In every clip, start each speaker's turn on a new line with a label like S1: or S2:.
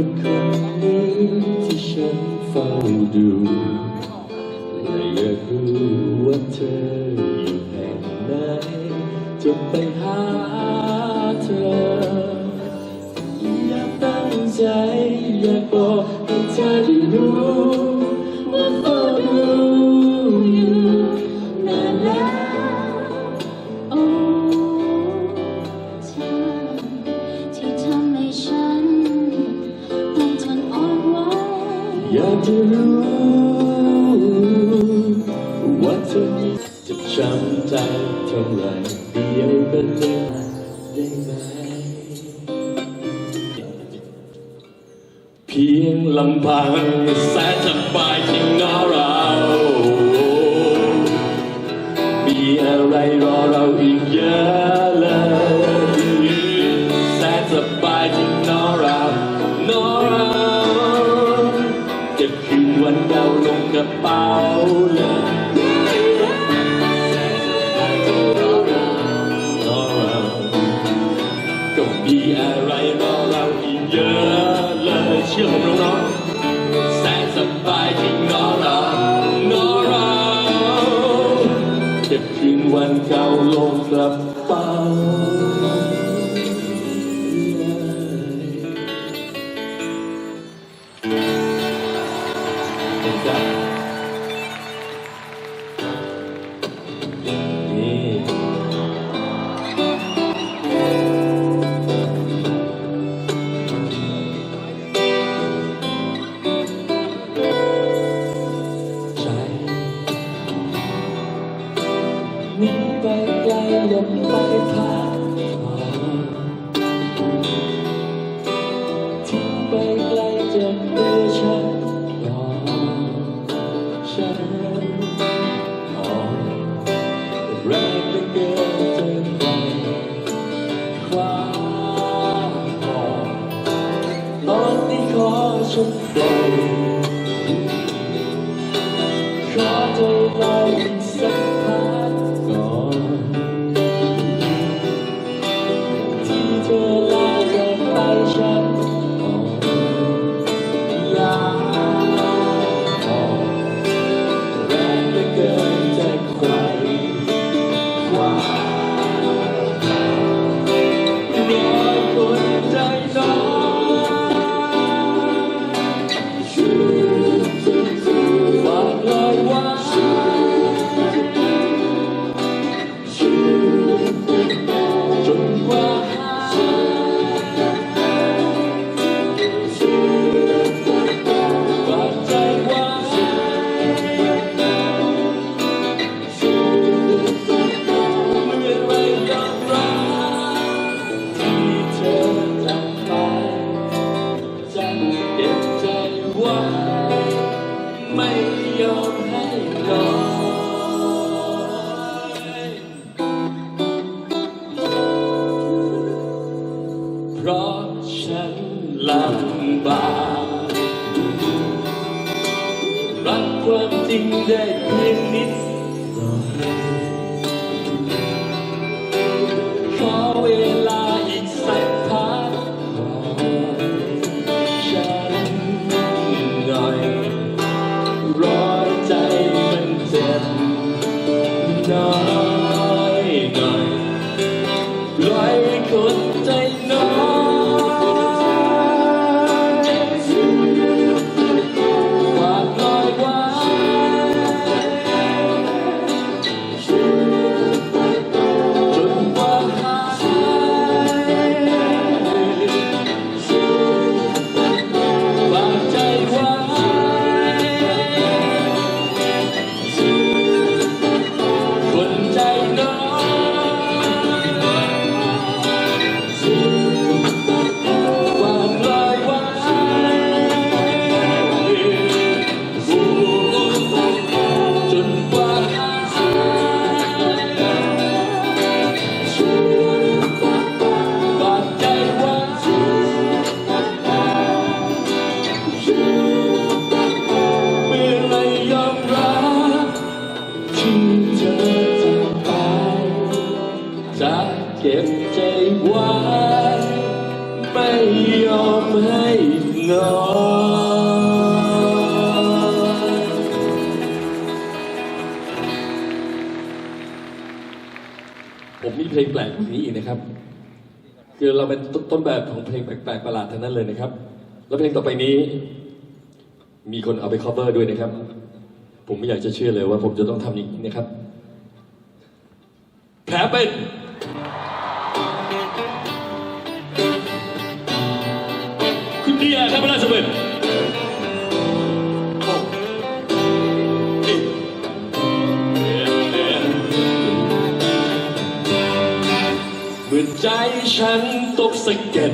S1: คนคนนี้ที่
S2: ฉันเฝ้า
S1: ดูและอยากรู้ว่าเธออยู่แห่งไหนจะไปหาเธอ อยากตั้งใจอยากบอกให้เธอได้รู้ จำใจเท่าไรเดียวก็จะได้ไหม เพียงลำพังแสนสบายที่งอเรา มีอะไรรอเราอีกเยอะเลยแสนสบาย จะให้ฉันก่อนฉันอ่อนแรงเหลือเกินจนไปคว้าก่อนตอนนี้ขอฉันปล่อยขอเธอไว้สัก ลงแปลกพวกนี้อีกนะครับ คือเราเป็นต้นแบบของเพลงแปลกๆประหลาดทั้งนั้นเลยนะครับ แล้วเพลงต่อไปนี้ มีคนเอาไป cover ด้วยนะครับ ผมไม่อยากจะเชื่อเลยว่าผมจะต้องทำอย่างนี้นะครับ แผลเป็น ฉันตกสะเก็ด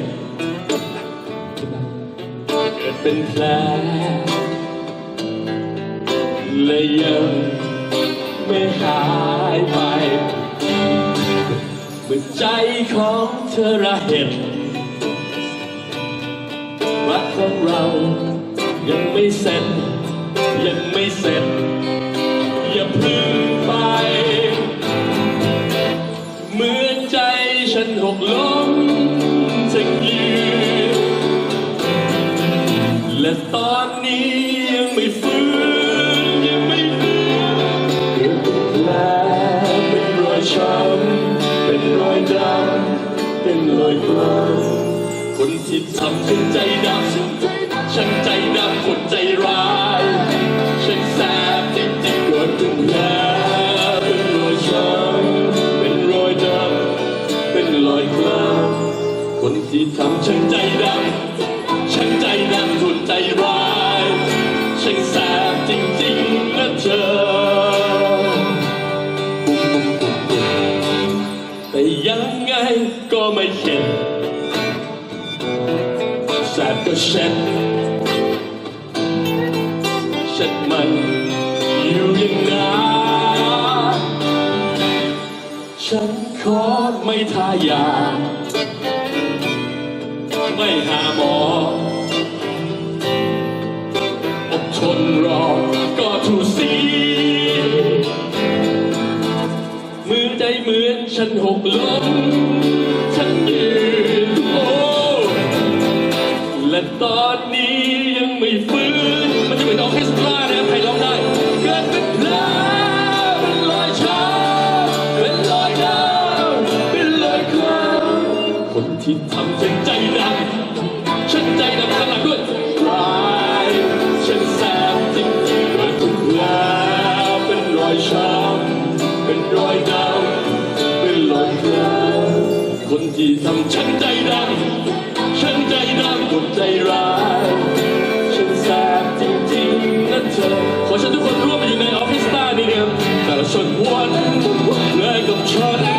S1: เกิดเป็นแผลและยังไม่หายไปเมื่อใจของเธอระเห็นรักของเรายังไม่เสร็จยังไม่เสร็จ นลอยฟ้าคนที่ทำฉันใจดำฉันใจดำคนใจร้ายฉันแสบจริงๆเกิดเป็นแผลเป็นรอยช้ำเป็นรอยดำเป็นรอยคลำคนที่ทำฉันใจ แสบก็เช็ดเช็ดมันอยู่ยังนาฉันขอไม่ทายา ไม่หาหมออดทนรอก็ถูสีมือใจเหมือนฉันหกล้ม แต่ละชนวันเลยกับฉัน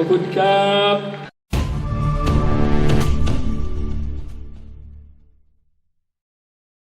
S1: ๆขอ